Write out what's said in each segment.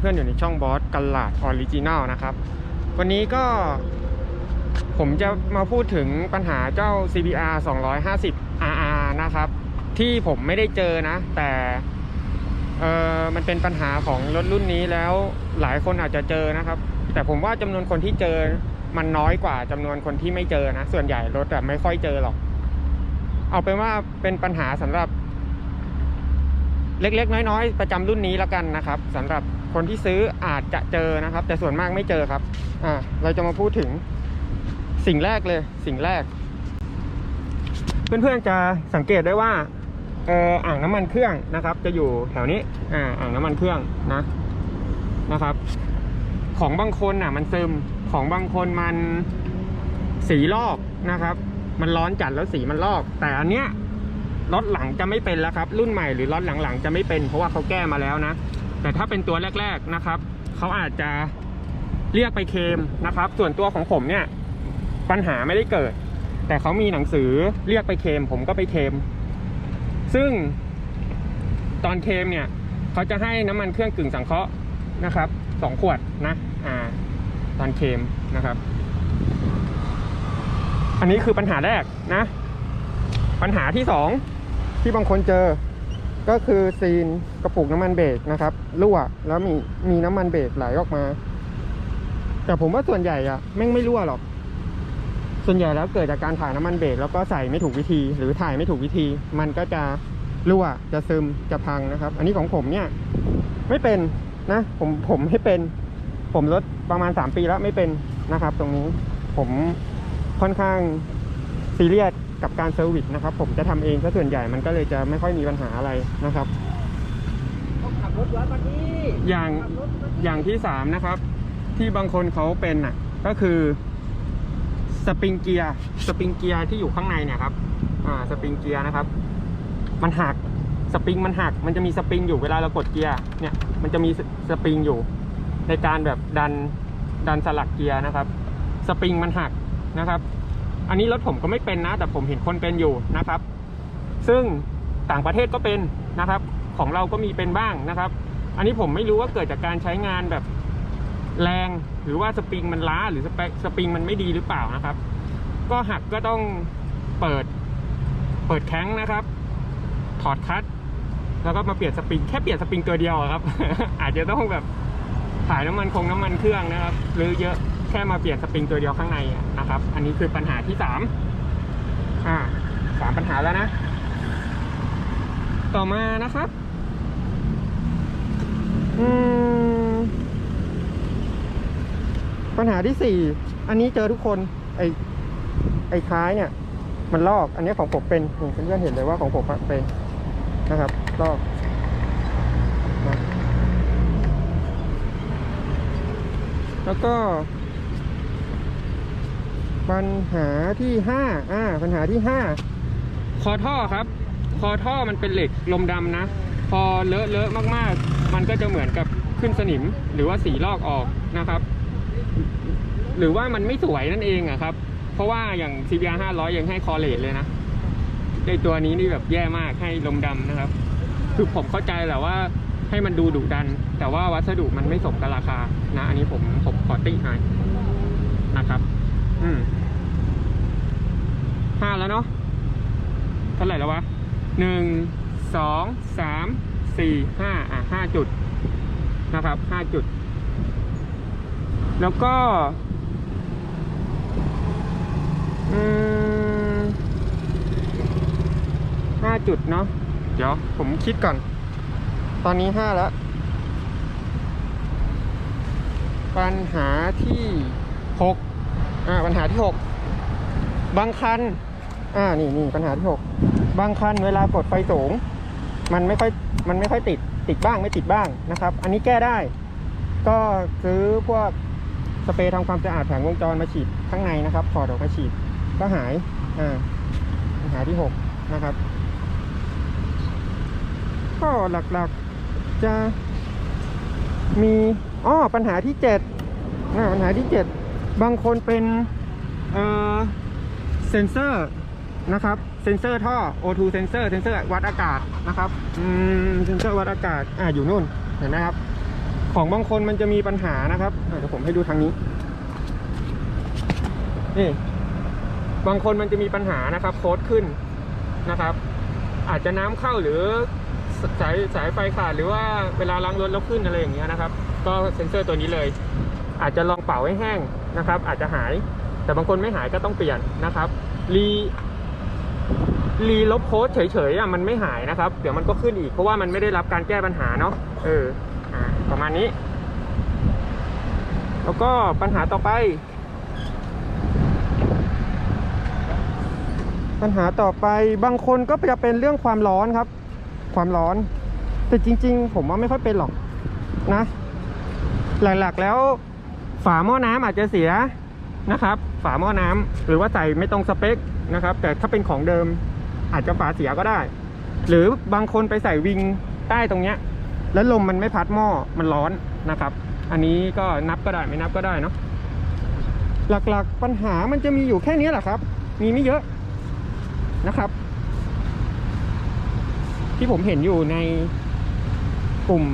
เพื่อนๆอยู่ในช่องบอสกันลาดออริจินัลนะครับ วันนี้ก็ผมจะมาพูดถึงปัญหาเจ้า CBR 250 RR นะครับ ที่ผมไม่ได้เจอนะ แต่เออมันเป็นปัญหาของรถรุ่นนี้แล้วหลายคนอาจจะเจอนะครับ แต่ผมว่าจำนวนคนที่เจอมันน้อยกว่าจำนวนคนที่ไม่เจอนะ ส่วนใหญ่รถแบบไม่ค่อยเจอหรอก เอาเป็นว่าเป็นปัญหาสำหรับเล็กๆ น้อยๆ ประจำรุ่นนี้แล้วกันนะครับสำหรับ คนที่ซื้ออาจจะเจอนะครับ แต่ส่วนมากไม่เจอครับ อ่า เราจะมาพูดถึงสิ่งแรกเลย สิ่งแรก เพื่อนๆจะสังเกตได้ว่าเอออ่างน้ำมันเครื่องนะครับ จะอยู่แถวนี้ อ่า อ่างน้ำมันเครื่องนะนะครับ ของบางคนอะ มันซึมของบางคนมันสีลอกนะครับ มันร้อนจัดแล้วสีมันลอก แต่อันเนี้ยรถหลังจะไม่เป็นแล้วครับ รุ่นใหม่หรือรถหลังๆจะไม่เป็น เพราะว่าเขาแก้มาแล้วนะ แต่ถ้าเป็นตัวแรก ๆนะครับเขาอาจจะเรียกไปเคมนะครับ ส่วนตัวของผมเนี่ยปัญหาไม่ได้เกิด แต่เขามีหนังสือเรียกไปเคม ผมก็ไปเคม ซึ่งตอนเคมเนี่ยเขาจะให้น้ำมันเครื่องกึ่งสังเคราะห์นะครับสองขวดนะอ่าตอนเคมนะครับ อันนี้คือปัญหาแรกนะ ปัญหาที่สองที่บางคนเจอ ก็คือซีนกระปุกน้ำมันเบรกนะครับรั่วแล้วมีมีน้ำมันเบรกไหลออกมา แต่ผมว่าส่วนใหญ่อะแม่งไม่รั่วหรอก ส่วนใหญ่แล้วเกิดจากการถ่ายน้ำมันเบรกแล้วก็ใส่ไม่ถูกวิธี หรือถ่ายไม่ถูกวิธี มันก็จะรั่วจะซึมจะพังนะครับ อันนี้ของผมเนี่ย ไม่เป็นนะ ผมผมไม่เป็น ผมรถประมาณ 3 ปีแล้วไม่เป็นนะครับ ตรงนี้ผมค่อนข้างซีเรียส กับการเซอร์วิสนะครับ ผมจะทำเองซะส่วนใหญ่มันก็เลยจะไม่ค่อยมีปัญหาอะไรนะครับต้องขับรถไว้มานี่อย่างขับรถมานี่อย่างที่สามนะครับ ที่บางคนเขาเป็นอะก็คือสปริงเกียร์สปริงเกียร์ที่อยู่ข้างในเนี่ยครับอ่าสปริงเกียร์นะครับ มันหักสปริงมันหักมันจะมีสปริงอยู่เวลาเรากดเกียร์เนี่ยมันจะมีสสปริงอยู่ ในการแบบดันดันสลักเกียร์นะครับ สปริงมันหักนะครับ อันนี้รถผมก็ไม่เป็นนะ แต่ผมเห็นคนเป็นอยู่นะครับ ซึ่งต่างประเทศก็เป็นนะครับ ของเราก็มีเป็นบ้างนะครับ อันนี้ผมไม่รู้ว่าเกิดจากการใช้งานแบบแรงหรือว่าสปริงมันล้าหรือสปสปริงมันไม่ดีหรือเปล่านะครับ ก็หักก็ต้องเปิด เปิดแข้งนะครับ ถอดคัตแล้วก็มาเปลี่ยนสปริงแค่เปลี่ยนสปริงตัวเดียวครับ อาจจะต้องแบบถ่ายน้ำมันคงน้ำมันเครื่องนะครับหรือเยอะ ค่มาเปลี่ยนสปริงตัวเดียวข้างในนะครับ อันนี้คือปัญหาที่สามอ่าสามปัญหาแล้วนะ ต่อมานะครับ อืม ปัญหาที่สี่อันนี้เจอทุกคน ไอไอท้ายเนี่ย มันลอก อันนี้ของผมเป็นนี่เพื่อนเห็นเลยว่าของผมเป็นนะครับ ลอกแล้วก็ ปัญหาที่ห้าอ่าปัญหาที่ห้าคอท่อครับ คอท่อมันเป็นเหล็กลมดำนะ พอเลอะเลอะมากๆ มันก็จะเหมือนกับขึ้นสนิมหรือว่าสีลอกออกนะครับ หรือว่ามันไม่สวยนั่นเองอะครับ เพราะว่าอย่าง CBR 500 ยังให้คอเลตเลยนะในตัวนี้นี่แบบแย่มากให้ลมดำนะครับ คือผมเข้าใจแหละว่าให้มันดูดุดัน แต่ว่าวัสดุมันไม่สมกับราคานะ อันนี้ผมผมขอติหน่อยนะครับ ห้าแล้วเนาะเท่าไหร่แล้ววะหนึ่งสองสามสี่ห้าอะห้าจุดนะครับห้าจุด แล้วก็ห้าจุดเนาะเดี๋ยวผมคิดก่อน ตอนนี้ห้าแล้ว ปัญหาที่หก อ่าปัญหาที่หกบางคัน อ่านี่นี่ปัญหาที่หกบางคันเวลากดไฟสูง มันไม่ค่อยมันไม่ค่อยติดติดบ้างไม่ติดบ้างนะครับ อันนี้แก้ได้ ก็ซื้อพวกสเปรย์ทำความสะอาดแผงวงจรมาฉีดข้างในนะครับถอดออกมาฉีดก็หายอ่าปัญหาที่หกนะครับก็หลักๆจะมีอ้อปัญหาที่เจ็ดอ่าปัญหาที่เจ็ด บางคนเป็นเซนเซอร์นะครับ เซนเซอร์ท่อ O2 เซนเซอร์ เซนเซอร์วัดอากาศนะครับเซนเซอร์วัดอากาศ อ่าอยู่นู่น เห็นไหมครับ ของบางคนมันจะมีปัญหานะครับ เดี๋ยวผมให้ดูทางนี้ นี่ บางคนมันจะมีปัญหานะครับโค้ดขึ้นนะครับ อาจจะน้ำเข้าหรือสายสายไฟขาดหรือว่าเวลาล้างรถแล้วขึ้นอะไรอย่างเงี้ยนะครับ ก็เซ็นเซอร์ตัวนี้เลย อาจจะลองเป่าให้แห้งนะครับ อาจจะหาย แต่บางคนไม่หายก็ต้องเปลี่ยนนะครับ รีรีลบโค้ดเฉยๆอะมันไม่หายนะครับ เดี๋ยวมันก็ขึ้นอีกเพราะว่ามันไม่ได้รับการแก้ปัญหาเนาะเอออ่าประมาณนี้ แล้วก็ปัญหาต่อไป ปัญหาต่อไปบางคนก็จะเป็นเรื่องความร้อนครับ ความร้อน แต่จริง ๆ ผมว่าไม่ค่อยเป็นหรอกนะ หลักๆแล้ว ฝาหม้อน้ำอาจจะเสียนะครับ ฝาหม้อน้ำหรือว่าใส่ไม่ตรงสเปคนะครับ แต่ถ้าเป็นของเดิมอาจจะฝาเสียก็ได้ หรือบางคนไปใส่วิงใต้ตรงเนี้ย แล้วลมมันไม่พัดหม้อมันร้อนนะครับ อันนี้ก็นับก็ได้ไม่นับก็ได้เนาะหลักๆปัญหามันจะมีอยู่แค่นี้แหละครับ มีไม่เยอะนะครับ ที่ผมเห็นอยู่ในกลุ่ม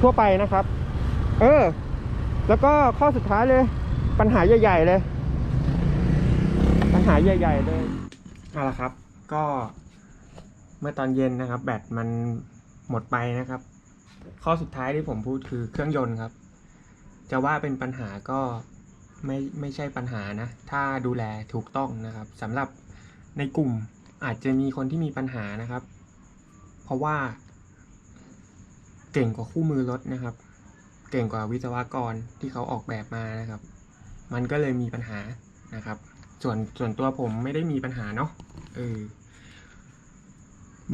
ทั่วไปนะครับ เออ แล้วก็ข้อสุดท้ายเลย ปัญหาใหญ่ๆเลย ปัญหาใหญ่ ๆ เลยเอาละครับ ก็เมื่อตอนเย็นนะครับ แบตมันหมดไปนะครับ ข้อสุดท้ายที่ผมพูดคือเครื่องยนต์ครับ จะว่าเป็นปัญหาก็ไม่ไม่ใช่ปัญหานะ ถ้าดูแลถูกต้องนะครับสำหรับในกลุ่มอาจจะมีคนที่มีปัญหานะครับ เพราะว่าเก่งกว่าคู่มือรถนะครับ เก่งกว่าวิศวกรที่เขาออกแบบมานะครับ มันก็เลยมีปัญหานะครับ ส่วนส่วนตัวผมไม่ได้มีปัญหาเนาะเออ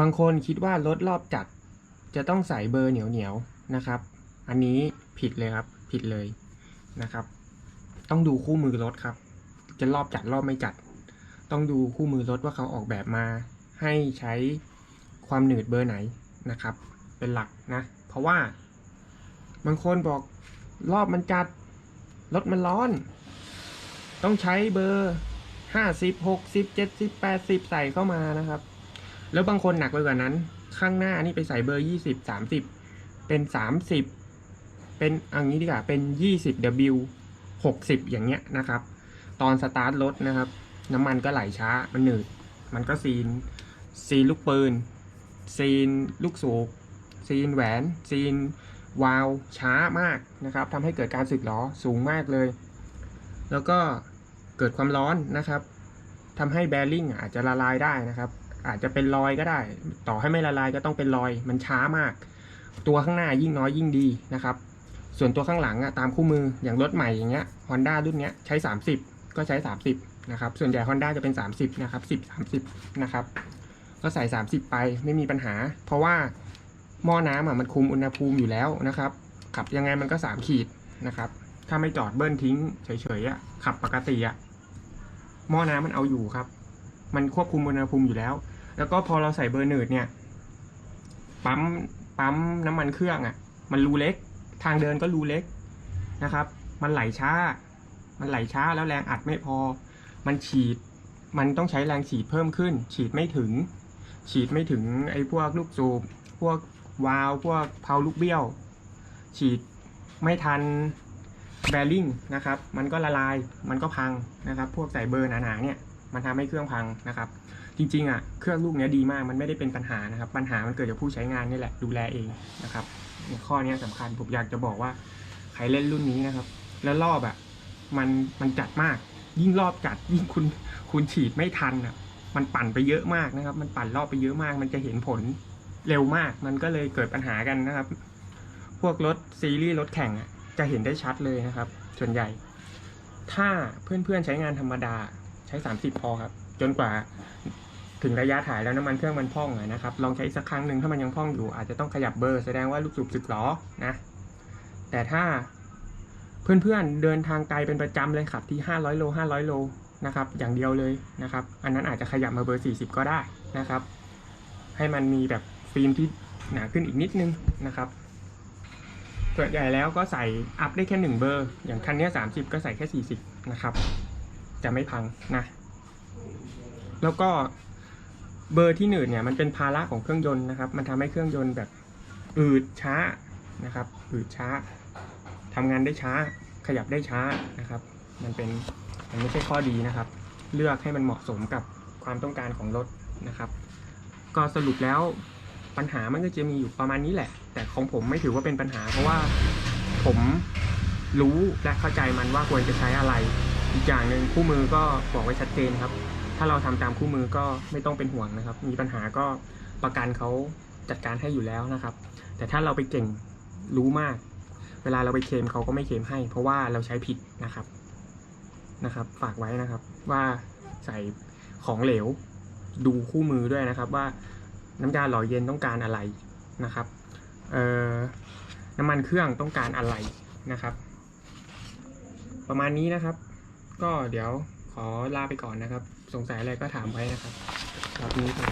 บางคนคิดว่ารถรอบจัดจะต้องใส่เบอร์เหนียวเหนียวนะครับ อันนี้ผิดเลยครับ ผิดเลยนะครับ ต้องดูคู่มือรถครับ จะรอบจัดรอบไม่จัด ต้องดูคู่มือรถว่าเขาออกแบบมา ให้ใช้ความหนืดเบอร์ไหนนะครับ เป็นหลักนะ เพราะว่า บางคนบอกรอบมันจัด รถมันร้อน ต้องใช้เบอร์ห้าสิบหกสิบเจ็ดสิบแปดสิบใส่เข้ามานะครับ แล้วบางคนหนักไปกว่านั้น ข้างหน้านี่ไปใส่เบอร์ยี่สิบสามสิบเป็นสามสิบเป็นเอันนี้ดีกว่าเป็นยี่สิบ W หกสิบอย่างเงี้ยนะครับ ตอนสตาร์ทรถนะครับ น้ำมันก็ไหลช้ามันหนืด มันก็ซีน ซีนลูกปืน ซีนลูกสูบซีนแหวน ซีน วาล์วช้ามากนะครับทำให้เกิดการสึกหรอสูงมากเลย แล้วก็เกิดความร้อนนะครับทำให้แบริ่งอาจจะละลายได้นะครับ อาจจะเป็นรอยก็ได้ ต่อให้ไม่ละลายก็ต้องเป็นรอยมันช้ามาก ตัวข้างหน้ายิ่งน้อยยิ่งดีนะครับ ส่วนตัวข้างหลังอะตามคู่มืออย่างรถใหม่อย่างเงี้ย Honda รุ่นเนี้ยใช้ 30 ก็ใช้ 30นะครับส่วนใหญ่ Honda จะเป็น 30 นะครับ 10 30 นะครับ ก็ใส่ 30 ไปไม่มีปัญหา เพราะว่า หม้อน้ำอะมันคุมอุณหภูมิอยู่แล้วนะครับ ขับยังไงมันก็ 3 ขีดนะครับ ถ้าไม่จอดเบิ้ลทิ้งเฉยๆอะขับปกติอะหม้อน้ำมันเอาอยู่ครับ มันควบคุมอุณหภูมิอยู่แล้ว แล้วก็พอเราใส่เบอร์เนิร์ดเนี่ยปั๊มปั๊มน้ำมันเครื่องอะ มันรูเล็ก ทางเดินก็รูเล็กนะครับ มันไหลช้า มันไหลช้าแล้วแรงอัดไม่พอ มันฉีด มันต้องใช้แรงฉีดเพิ่มขึ้น ฉีดไม่ถึง ฉีดไม่ถึงไอ้พวกลูกสูบพวก วาล์วพวกเพาลูกเบี้ยว ฉีดไม่ทันแบริ่งนะครับ มันก็ละลาย มันก็พังนะครับ พวกใส่เบอร์หนาๆเนี่ย มันทำให้เครื่องพังนะครับ จริงๆอะ เครื่องลูกเนี้ยดีมาก มันไม่ได้เป็นปัญหานะครับ ปัญหามันเกิดจากผู้ใช้งานนี่แหละ ดูแลเองนะครับเนี่ยข้อนี้ยสำคัญ ผมอยากจะบอกว่า ใครเล่นรุ่นนี้นะครับ แล้วรอบอะ มัน มันจัดมาก ยิ่งรอบจัด ยิ่งคุณ คุณฉีดไม่ทันอะ มันปั่นไปเยอะมากนะครับ มันปั่นรอบไปเยอะมาก มันจะเห็นผล เร็วมาก มันก็เลยเกิดปัญหากันนะครับ พวกรถซีรีส์รถแข่งจะเห็นได้ชัดเลยนะครับ ส่วนใหญ่ ถ้าเพื่อนๆใช้งานธรรมดาใช้ 30 พอครับ จนกว่าถึงระยะถ่ายแล้วน้ำมันเครื่องมันพ่องนะครับ ลองใช้สักครั้งหนึ่งถ้ามันยังพ่องอยู่ อาจจะต้องขยับเบอร์แสดงว่าลูกสูบสึกหรอนะ แต่ถ้าเพื่อนๆเดินทางไกลเป็นประจำเลยขับที่ 500 โล 500 โลนะครับ อย่างเดียวเลยนะครับ อันนั้นอาจจะขยับมาเบอร์ 40 ก็ได้นะครับ ให้มันมีแบบ ฟิล์มที่หนาขึ้นอีกนิดนึงนะครับส่วนใหญ่แล้วก็ใส่อัพได้แค่หนึ่งเบอร์ อย่างคันนี้ 30 ก็ใส่แค่ 40 นะครับ จะไม่พังนะ แล้วก็เบอร์ที่หนืดเนี่ยมันเป็นภาระของเครื่องยนต์นะครับ มันทำให้เครื่องยนต์แบบอืดช้านะครับ อืดช้าทำงานได้ช้า ขยับได้ช้านะครับ มันเป็นมันไม่ใช่ข้อดีนะครับ เลือกให้มันเหมาะสมกับความต้องการของรถนะครับ ก็สรุปแล้ว ปัญหามันก็จะมีอยู่ประมาณนี้แหละ แต่ของผมไม่ถือว่าเป็นปัญหา เพราะว่าผมรู้และเข้าใจมันว่าควรจะใช้อะไร อีกอย่างหนึ่งคู่มือก็บอกไว้ชัดเจนครับ ถ้าเราทำตามคู่มือก็ไม่ต้องเป็นห่วงนะครับ มีปัญหาก็ประกันเขาจัดการให้อยู่แล้วนะครับ แต่ถ้าเราไปเก่งรู้มาก เวลาเราไปเคลมเขาก็ไม่เคลมให้ เพราะว่าเราใช้ผิดนะครับนะครับ ฝากไว้นะครับว่าใส่ของเหลวดูคู่มือด้วยนะครับว่า น้ำยาหล่อเย็นต้องการอะไรนะครับเอ่อน้ำมันเครื่องต้องการอะไรนะครับ ประมาณนี้นะครับ ก็เดี๋ยวขอลาไปก่อนนะครับ สงสัยอะไรก็ถามไว้นะครับครับนี้ครับ